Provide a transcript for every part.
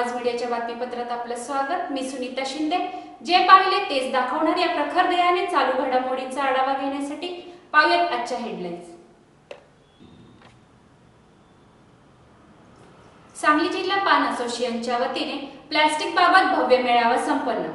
आवाज मीडियाच्या बातमीपत्रात आपलं स्वागत. मी सुनीता शिंदे. जे पाहिले तेच दाखवणार या प्रखर दयाने चालू घडामोडींचा आढावा घेण्यासाठी पाहूयात आजच्या हेडलाईन्स सांगली जिल्हा पान असोसिएशनच्या वतीने प्लॅस्टिक बाबत भव्य मेळावा संपन्न.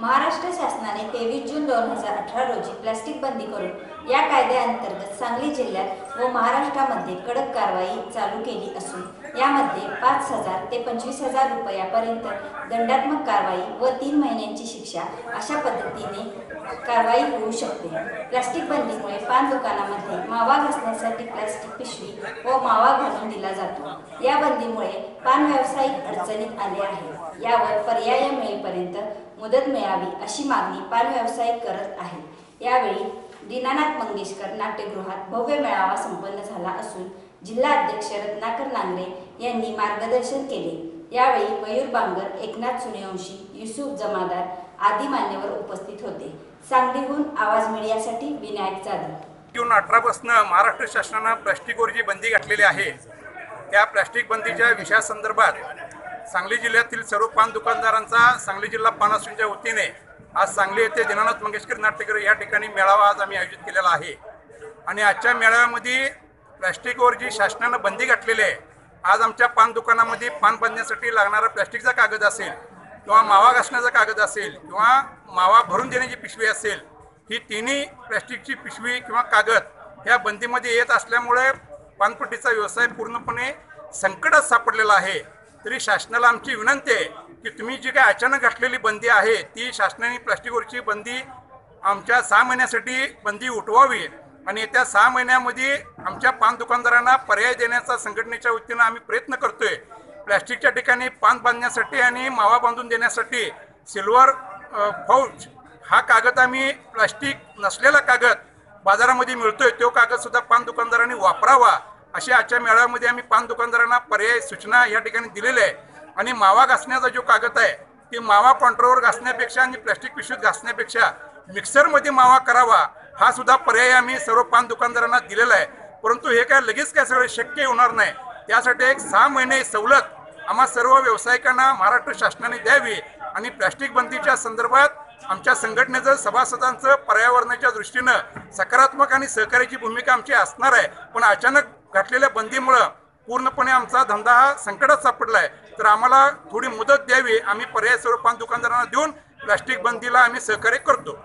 महाराष्ट्र शासनाने तेवीस जून दोन हजार अठरा रोजी प्लास्टिक बंदी करून या कायद्याअंतर्गत सांगली जिल्ह्यात व महाराष्ट्रामध्ये कडक कारवाई चालू केली असून यामध्ये पाच हजार ते पंचवीस हजार रुपयापर्यंत दंडात्मक कारवाई व तीन महिन्यांची शिक्षा अशा पद्धतीने कारवाई होऊ शकते. प्लास्टिक बंदीमुळे पान दुकानामध्ये मावा घासण्यासाठी प्लास्टिक पिशवी व मावा घालून दिला जातो. या बंदीमुळे पान व्यावसायिक अडचणीत आले आहे. यावर पर्याय मिळेपर्यंत मुदत मिळावी अशी मागणी पान व्यावसायिक करत आहे. यावेळी दीनानाथ मंगेशकर नाट्यगृहात भव्य मेळावा संपन्न झाला असून जिल्हा अध्यक्ष रत्नाकर नांगरे यांनी मार्गदर्शन केले. यावेळी मयूर बांगर एकनाथ सुनेवंशी युसुफ जमादार आदी मान्यवर उपस्थित होते. सांगलीहून आवाज मीडियासाठी विनायक जाधव. जून अठरापासून महाराष्ट्र शासनानं प्लास्टिकवर जी बंदी घातलेली आहे. त्या प्लास्टिक बंदीच्या विषयासंदर्भात सांगली जिल्ह्यातील सर्व पान दुकानदारांचा सांगली जिल्हा पान असोसिएशनच्या वतीने आज सांगली येथे दीनानाथ मंगेशकर नाट्यकर या ठिकाणी मेळावा आज आम्ही आयोजित केलेला आहे. आणि आजच्या मेळाव्यामध्ये प्लॅस्टिकवर जी शासनानं बंदी घातलेली आहे आज आमच्या पान दुकानामध्ये पान बांधण्यासाठी लागणारा प्लॅस्टिकचा कागद असेल किंवा मावा घासण्याचा कागद असेल किंवा मावा भरून देण्याची पिशवी असेल ही तिन्ही प्लॅस्टिकची पिशवी किंवा कागद ह्या बंदीमध्ये येत असल्यामुळे पानपट्टीचा व्यवसाय पूर्णपणे संकटात सापडलेला आहे. तरी शासनाला आमची विनंती आहे की तुम्ही जी काय अचानक घातलेली बंदी आहे ती शासनाने प्लास्टिकवरची बंदी आमच्या सहा महिन्यासाठी बंदी उठवावी आणि येत्या सहा महिन्यामध्ये आमच्या पान दुकानदारांना पर्याय देण्याचा संघटनेच्या वतीनं आम्ही प्रयत्न करतोय. प्लॅस्टिकच्या ठिकाणी पान बांधण्यासाठी आणि मावा बांधून देण्यासाठी सिल्वर फौज हा कागद आम्ही प्लास्टिक नसलेला कागद बाजारामध्ये मिळतोय तो कागदसुद्धा पान दुकानदारांनी वापरावा. अशा आजच्या मेळाव्यामध्ये आम्ही पान दुकानदारांना पर्याय सूचना या ठिकाणी दिलेल्या आहे. आणि मावा घासण्याचा जो कागद आहे ती मावा कॉन्ट्रोवर घासण्यापेक्षा आणि प्लॅस्टिक पिशवीत घासण्यापेक्षा मिक्सरमध्ये मावा करावा हा सुद्धा पर्याय आम्ही सर्व पान दुकानदारांना दिलेला आहे. परंतु हे काय लगेच काय सगळं शक्य होणार नाही त्यासाठी एक सहा महिने सवलत आम्हा सर्व व्यावसायिकांना महाराष्ट्र शासनाने द्यावी आणि प्लॅस्टिक बंदीच्या संदर्भात आमच्या संघटनेचं सभासदांचं पर्यावरणाच्या दृष्टीनं सकारात्मक आणि सहकार्याची भूमिका आमची असणार आहे. पण अचानक घातलेल्या बंदीमुळं पूर्णपणे आमचा धंदा हा संकटात सापडला आहे तर आम्हाला थोडी मुदत द्यावी. आम्ही पर्याय स्वरूपात दुकानदारांना देऊन प्लॅस्टिक बंदीला आम्ही सहकार्य करतो.